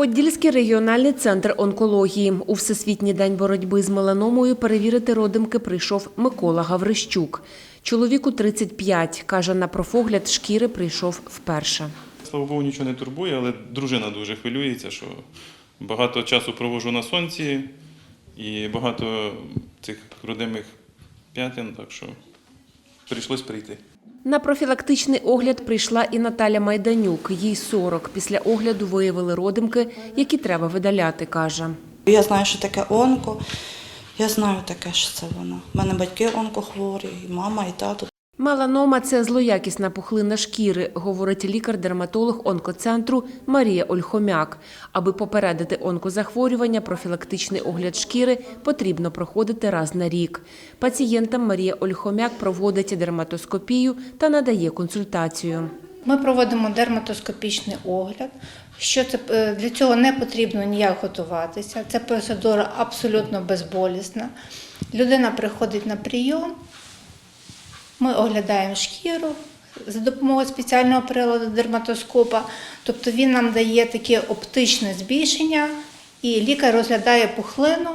Подільський регіональний центр онкології. У Всесвітній день боротьби з меланомою перевірити родимки прийшов Микола Гаврищук. Чоловіку 35, каже, на профогляд шкіри прийшов вперше. Слава Богу, нічого не турбує, але дружина дуже хвилюється, що багато часу проводжу на сонці і багато цих родимих п'ятин, так що прийшлось прийти. На профілактичний огляд прийшла і Наталя Майданюк. Їй 40. Після огляду виявили родимки, які треба видаляти, каже. Я знаю, що таке онко. Я знаю таке, що це воно. У мене батьки онкохворі, і мама, і тато. Меланома – це злоякісна пухлина шкіри, говорить лікар-дерматолог онкоцентру Марія Ольхомяк. Аби попередити онкозахворювання, профілактичний огляд шкіри потрібно проходити раз на рік. Пацієнтам Марія Ольхомяк проводить дерматоскопію та надає консультацію. Ми проводимо дерматоскопічний огляд. Що це е, для цього не потрібно ніяк готуватися. Це процедура абсолютно безболісна. Людина приходить на прийом. Ми оглядаємо шкіру за допомогою спеціального приладу дерматоскопа. Тобто він нам дає таке оптичне збільшення, і лікар розглядає пухлину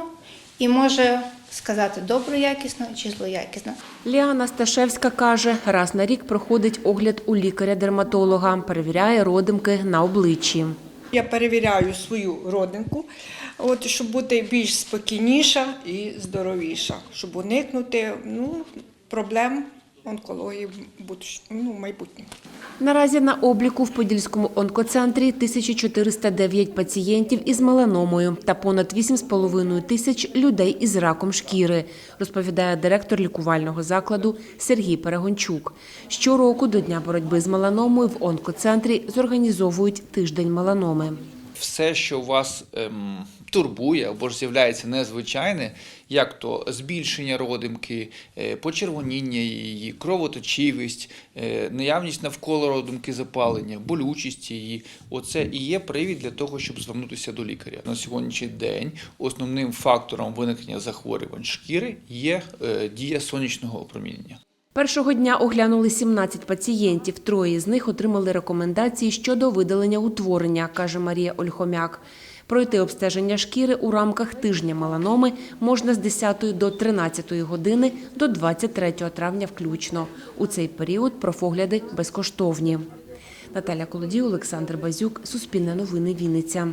і може сказати доброякісно чи злоякісно. Ліана Сташевська каже, раз на рік проходить огляд у лікаря-дерматолога, перевіряє родимки на обличчі. Я перевіряю свою родинку, от, щоб бути більш спокійніша і здоровіша, щоб уникнути ну, проблем онкології ну, в майбутньому. Наразі на обліку в Подільському онкоцентрі 1409 пацієнтів із меланомою та понад 8,5 тисяч людей із раком шкіри, розповідає директор лікувального закладу Сергій Перегончук. Щороку до Дня боротьби з меланомою в онкоцентрі зорганізовують тиждень меланоми. Все, що вас ем, турбує або ж з'являється незвичайне, як то збільшення родимки, е, почервоніння її, кровоточивість, е, наявність навколо родимки запалення, болючість її, оце і є привід для того, щоб звернутися до лікаря. На сьогоднішній день основним фактором виникнення захворювань шкіри є е, дія сонячного опромінення. Першого дня оглянули 17 пацієнтів. Троє з них отримали рекомендації щодо видалення утворення, каже Марія Ольхомяк. Пройти обстеження шкіри у рамках тижня меланоми можна з 10 до 13 години до 23 травня включно. У цей період профогляди безкоштовні. Наталя Колодій, Олександр Базюк, Суспільне новини Вінниця.